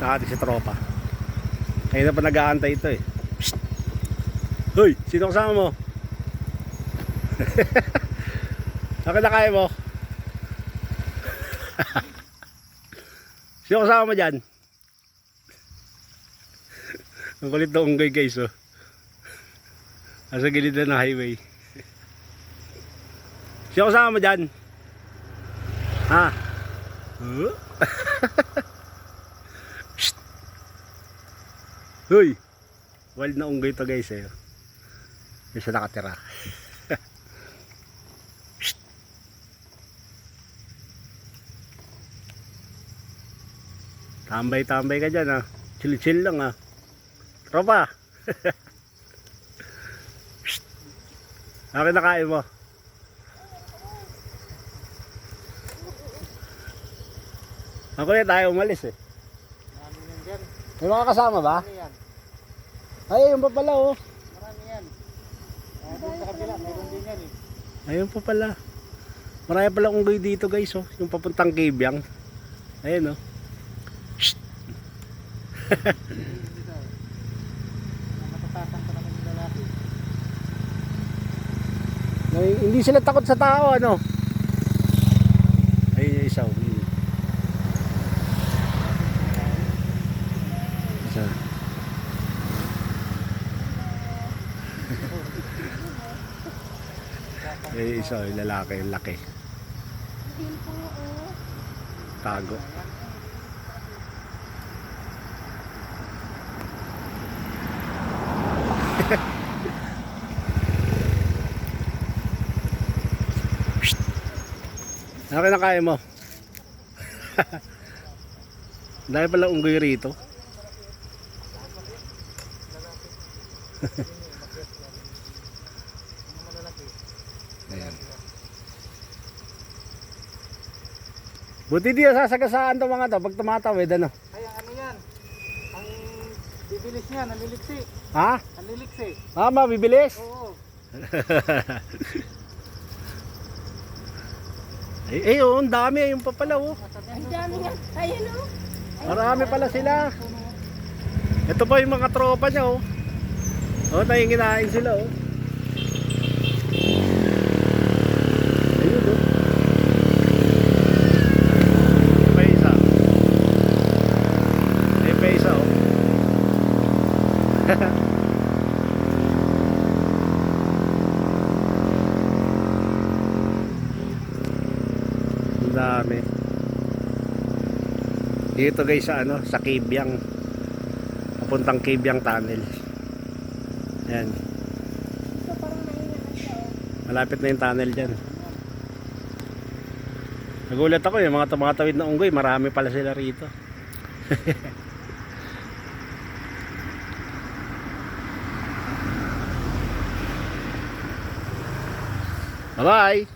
Nakati si tropa. Ngayon na pa nag-aantay ito eh. Hoy, sino kasama mo? Bakit na mo? sino kasama mo dyan? Ang kulit na unggoy guys oh. Nasa gilid na ng highway. Sino kasama mo dyan? Ha? Huh? Hoy! Wild na unggoy to guys eh. Yung siya nakatira. Tambay-tambay ka dyan ah. Chill-chill lang ah. Tropa! Akin na kain mo. Ako na tayo umalis eh. May mga kasama ba? Ay, ayun pa pala oh. Marami yan. Ah, doon sa kabila, mayroon din yan eh. Ayun pa pala. Marami pala unggoy dito guys oh. Yung papuntang Kibyang. Ayun oh. Ay, hindi sila takot sa tao ano. Yung isa oh. Ayun yung isa yung lalaki, yung laki. Tago. Ano kinakain mo? Dahil pala unggoy rito. Ayan. Buti di sasagasaan to mga to pag tumatawid ano. Ay, ano yan? Ang bibilis niya, naliliksi. Ha? Naliliksi. Ah, mabibilis? Oo. Ay, eh, oh, ang dami. Ayun pa pala, oh. Ang dami nga. Ayun o. Marami pala sila. Ito pa yung mga tropa niya, oh. Oh, nahinginain sila, oh. Oh. Oh. Dami. Dito guys sa ano, sa Kibyang. Papuntang Kibyang Tunnel. O. malapit na yung tunnel diyan. Nagulat ako yung mga tumatawid na unggoy, marami pala sila rito. Bye-bye.